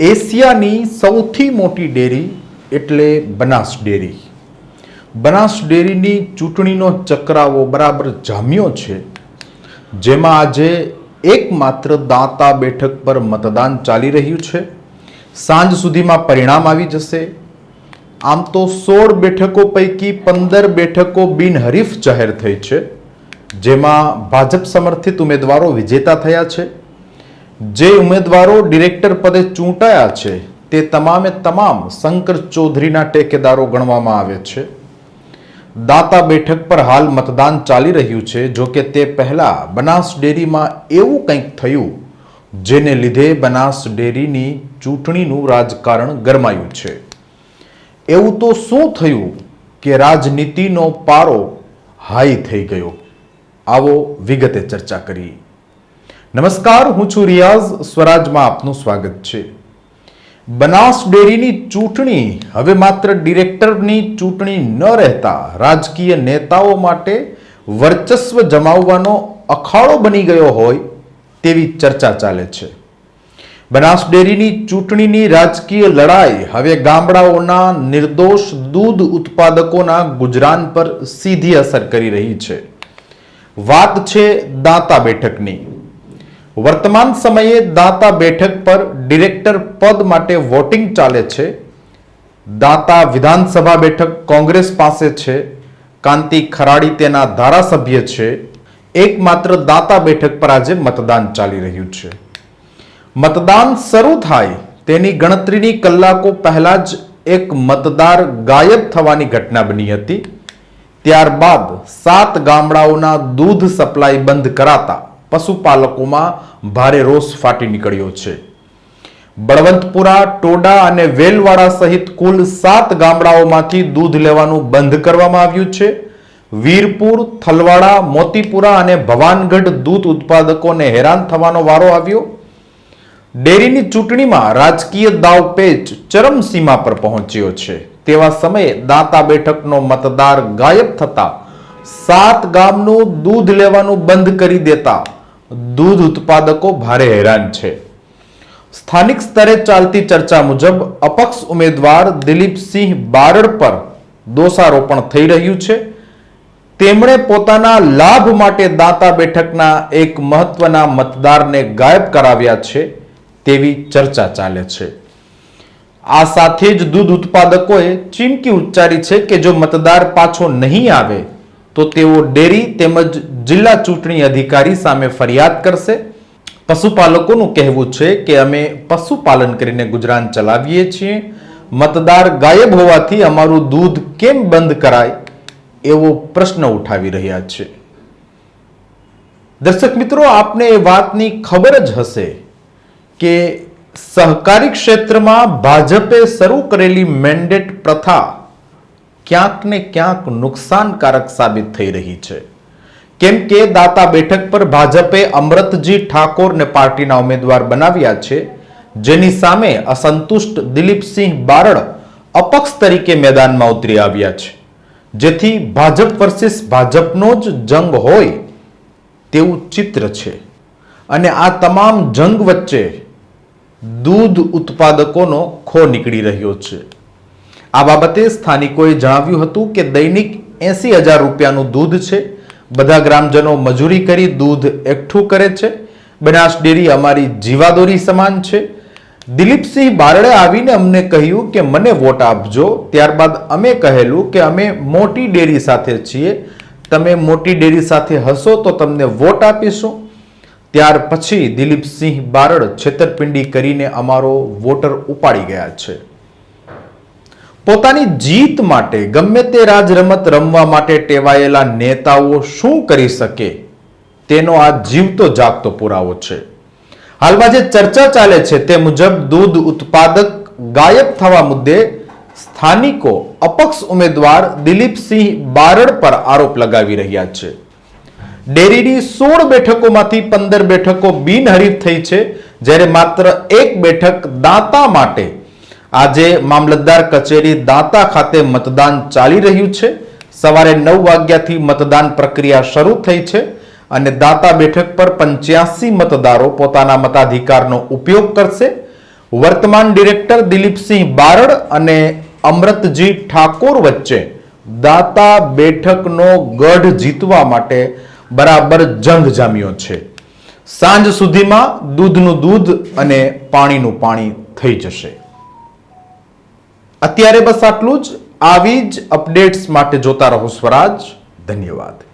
એશિયાની સૌથી મોટી ડેરી એટલે બનાસ ડેરી. બનાસ ડેરીની ચૂંટણીનો ચક્રાવો બરાબર જામ્યો છે, જેમાં આજે એકમાત્ર દાંતા બેઠક પર મતદાન ચાલી રહ્યું છે. સાંજ સુધીમાં પરિણામ આવી જશે. આમ તો સોળ બેઠકો પૈકી પંદર બેઠકો બિનહરીફ જાહેર થઈ છે, જેમાં ભાજપ સમર્થિત ઉમેદવારો વિજેતા થયા છે. જે ઉમેદવારો ડિરેક્ટર પદે ચૂંટાયા છે, તે તમામે તમામ શંકર ચૌધરીના ટેકેદારો ગણવામાં આવે છે. દાતા બેઠક પર હાલ મતદાન ચાલી રહ્યું છે, જો કે તે પહેલા બનાસ ડેરીમાં એવું કંઈક થયું, જેને લીધે બનાસ ડેરીની ચૂંટણીનું રાજકારણ ગરમાયું છે. એવું તો શું થયું કે રાજનીતિનો પારો હાઈ થઈ ગયો? આવો વિગતે ચર્ચા કરી નમસ્કાર, હું છું રિયાઝ સ્વરાજમાં આપનું સ્વાગત છે. બનાસ ડેરીની ચૂંટણી, હવે માત્ર ડિરેક્ટરની ચૂંટણી ન રહેતા રાજકીય નેતાઓ માટે વર્ચસ્વ જમાવવાનો અખાડો બની ગયો હોય તેવી ચર્ચા ચાલે છે. બનાસ ડેરીની ચૂંટણીની રાજકીય લડાઈ, હવે ગામડાઓના નિર્દોષ દૂધ ઉત્પાદકોના ગુજરાન પર સીધી અસર કરી રહી છે. વાત છે દાંતા બેઠકની. વર્તમાન સમયે દાતા બેઠક પર ડિરેક્ટર પદ માટે વોટિંગ ચાલે છે. દાતા વિધાનસભા બેઠક કોંગ્રેસ પાસે છે. કાંતિ ખરાડી તેના ધારાસભ્ય છે. એકમાત્ર દાતા બેઠક પર આજે મતદાન ચાલી રહ્યું છે. મતદાન શરૂ થાય તેની ગણતરીની કલાકો પહેલા જ એક મતદાર ગાયબ થવાની ઘટના બની હતી. ત્યારબાદ સાત ગામડાઓના દૂધ સપ્લાય બંધ કરાતા પશુપાલકોમાં ભારે રોષ ફાટી નીકળ્યો છે. બળવંતપુરા, ટોડા અને વેલવાડા સહિત કુલ સાત ગામડાઓમાંથી દૂધ લેવાનું બંધ કરવામાં આવ્યું છે. વીરપુર, થલવાડા, મોતીપુરા અને ભવાનગઢ દૂધ ઉત્પાદકોને હેરાન થવાનો વારો આવ્યો. ડેરીની ચૂંટણીમાં રાજકીય દાવપેચ ચરમસીમા પર પહોંચ્યો છે. તેવા સમયે દાંતા બેઠકનો મતદાર ગાયબ થતા સાત ગામનું દૂધ લેવાનું બંધ કરી દેતા દૂધ ઉત્પાદકો ભારે હેરાન છે. સ્થાનિક સ્તરે ચાલતી ચર્ચા મુજબ અપક્ષ ઉમેદવાર દિલીપસિંહ બારડ પર દોષારોપણ થઈ રહ્યું છે. તેમણે પોતાના લાભ માટે દાંતા બેઠકના એક મહત્વના મતદારને ગાયબ કરાવ્યા છે તેવી ચર્ચા ચાલે છે. આ સાથે જ દૂધ ઉત્પાદકોએ ચીમકી ઉચ્ચારી છે કે જો મતદાર પાછો નહીં આવે તો તેઓ ડેરી તેમજ જિલ્લા ચૂંટણી અધિકારી સામે ફરિયાદ કરશે. પશુપાલકોનું કહેવું છે કે અમે પશુપાલન કરીને ગુજરાન ચલાવીએ છીએ. મતદાર ગાયબ હોવાથી અમારું દૂધ કેમ બંધ કરાય એવો પ્રશ્ન ઉઠાવી રહ્યા છે. દર્શક મિત્રો, આપને એ વાતની ખબર જ હશે કે સહકારી ક્ષેત્રમાં ભાજપે શરૂ કરેલી મેન્ડેટ પ્રથા ક્યાંક ને ક્યાંક નુકસાનકારક સાબિત થઈ રહી છે. કેમ કે દાતા બેઠક પર ભાજપે અમૃતજી ઠાકોરને પાર્ટીના ઉમેદવાર બનાવ્યા છે, જેની સામે અસંતુષ્ટ દિલીપસિંહ બારડ અપક્ષ તરીકે મેદાનમાં ઉતરી આવ્યા છે. જેથી ભાજપ વર્સિસ ભાજપનો જ જંગ હોય તેવું ચિત્ર છે. અને આ તમામ જંગ વચ્ચે દૂધ ઉત્પાદકોનો ખો નીકળી રહ્યો છે. આ બાબતે સ્થાનિકોએ જણાવ્યું હતું કે દૈનિક એસી હજાર રૂપિયાનું દૂધ છે બધા ગ્રામજનો મજૂરી કરી દૂધ એકઠું કરે છે. બનાસ ડેરી અમારી જીવાદોરી સમાન છે. દિલીપસિંહ બારડે આવીને અમને કહ્યું કે મને વોટ આપજો. ત્યારબાદ અમે કહેલું કે અમે મોટી ડેરી સાથે છીએ. તમે મોટી ડેરી સાથે હશો તો તમને વોટ આપીશું. ત્યાર પછી દિલીપસિંહ બારડ છેતરપિંડી કરીને અમારો વોટર ઉપાડી ગયા છે. પોતાની જીત માટે ગમે તે રાજરમત રમવા માટે ટેવાયેલા નેતાઓ શું કરી શકે તેનો આ જીવતો જાગતો પુરાવો છે. હાલમાં જે ચર્ચા ચાલે છે તે મુજબ દૂધ ઉત્પાદક ગાયબ થવા મુદ્દે સ્થાનિકો અપક્ષ ઉમેદવાર દિલીપસિંહ બારડ પર આરોપ લગાવી રહ્યા છે. ડેરીની સોળ બેઠકોમાંથી પંદર બેઠકો બિનહરીફ થઈ છે, જ્યારે માત્ર એક બેઠક દાંતા માટે આજે મામલતદાર કચેરી દાંતા ખાતે મતદાન ચાલી રહ્યું છે. સવારે નવ વાગ્યાથી મતદાન પ્રક્રિયા શરૂ થઈ છે અને દાંતા બેઠક પર પંચ્યાસી મતદારો પોતાના મતાધિકારનો ઉપયોગ કરશે. વર્તમાન ડિરેક્ટર દિલીપસિંહ બારડ અને અમૃતજી ઠાકોર વચ્ચે દાતા બેઠકનો ગઢ જીતવા માટે બરાબર જંગ જામ્યો છે. સાંજ સુધીમાં દૂધનું દૂધ અને પાણીનું પાણી થઈ જશે. અત્યારે બસ આટલું જ. આવી જ અપડેટ્સ માટે જોતા રહો સ્વરાજ. ધન્યવાદ.